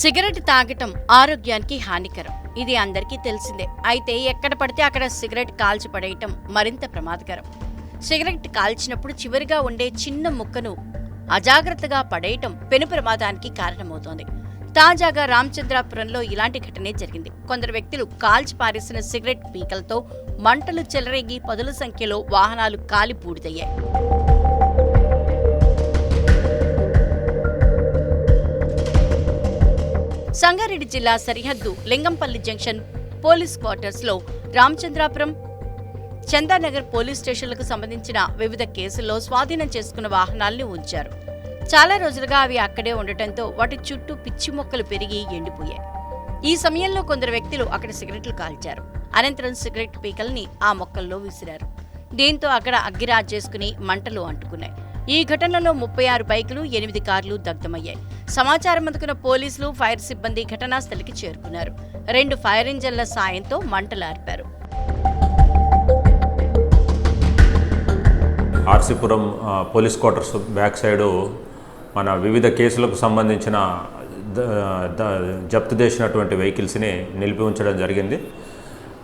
Cigarette తాగటం ఆరోగ్యానికి హానికరం. ఇది అందరికీ తెలిసిందే. అయితే ఎక్కడ పడితే అక్కడ సిగరెట్ కాల్చి పడేయటం మరింత ప్రమాదకరం. సిగరెట్ కాల్చినప్పుడు చివరిగా ఉండే చిన్న ముక్కను అజాగ్రత్తగా పడేయటం పెను ప్రమాదానికి కారణమవుతోంది. తాజాగా రామచంద్రాపురంలో ఇలాంటి ఘటనే జరిగింది. కొందరు వ్యక్తులు కాల్చి పారేసిన సిగరెట్ పీకలతో మంటలు చెలరేగి పదుల సంఖ్యలో వాహనాలు కాలి బూడిదయ్యాయి. సంగారెడ్డి జిల్లా సరిహద్దు లింగంపల్లి జంక్షన్ పోలీస్ క్వార్టర్స్లో రామచంద్రాపురం చందానగర్ పోలీస్ స్టేషన్లకు సంబంధించిన వివిధ కేసుల్లో స్వాధీనం చేసుకున్న వాహనాల్ని ఉంచారు. చాలా రోజులుగా అవి అక్కడే ఉండటంతో వాటి చుట్టూ పిచ్చి మొక్కలు పెరిగి ఎండిపోయాయి. ఈ సమయంలో కొందరు వ్యక్తులు అక్కడ సిగరెట్లు కాల్చారు. అనంతరం సిగరెట్ పీకల్ని ఆ మొక్కల్లో విసిరారు. దీంతో అక్కడ అగ్గిరాజ్ చేసుకుని మంటలు అంటుకున్నాయి. ఈ ఘటనలో ముప్పై ఆరు బైకులు ఎనిమిది కార్లు దగ్ధమయ్యాయి. సమాచారం అందుకున్న పోలీసులు ఫైర్ సిబ్బంది ఘటనా స్థలికి చేరుకున్నారు. రెండు ఫైర్ ఇంజన్ల సాయంతో మంటలార్పారు RC Puram police quarters back side మన వివిధ కేసులకు సంబంధించిన జప్తు చేసినటువంటి వెహికల్స్ని నిలిపి ఉంచడం జరిగింది.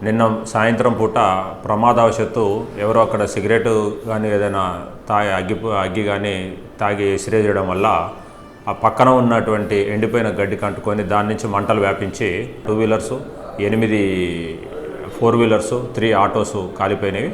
నిన్న సాయంత్రం పూట ప్రమాదవశత్తు ఎవరో అక్కడ సిగరెట్ కానీ ఏదైనా తాగి అగ్గి అగ్గి కానీ తాగి చేయడం వల్ల ఆ పక్కన ఉన్నటువంటి ఎండిపోయిన గడ్డి కంటుకొని దాని నుంచి మంటలు వ్యాపించి టూ వీలర్సు ఎనిమిది ఫోర్ వీలర్సు త్రీ ఆటోస్ కాలిపోయినవి.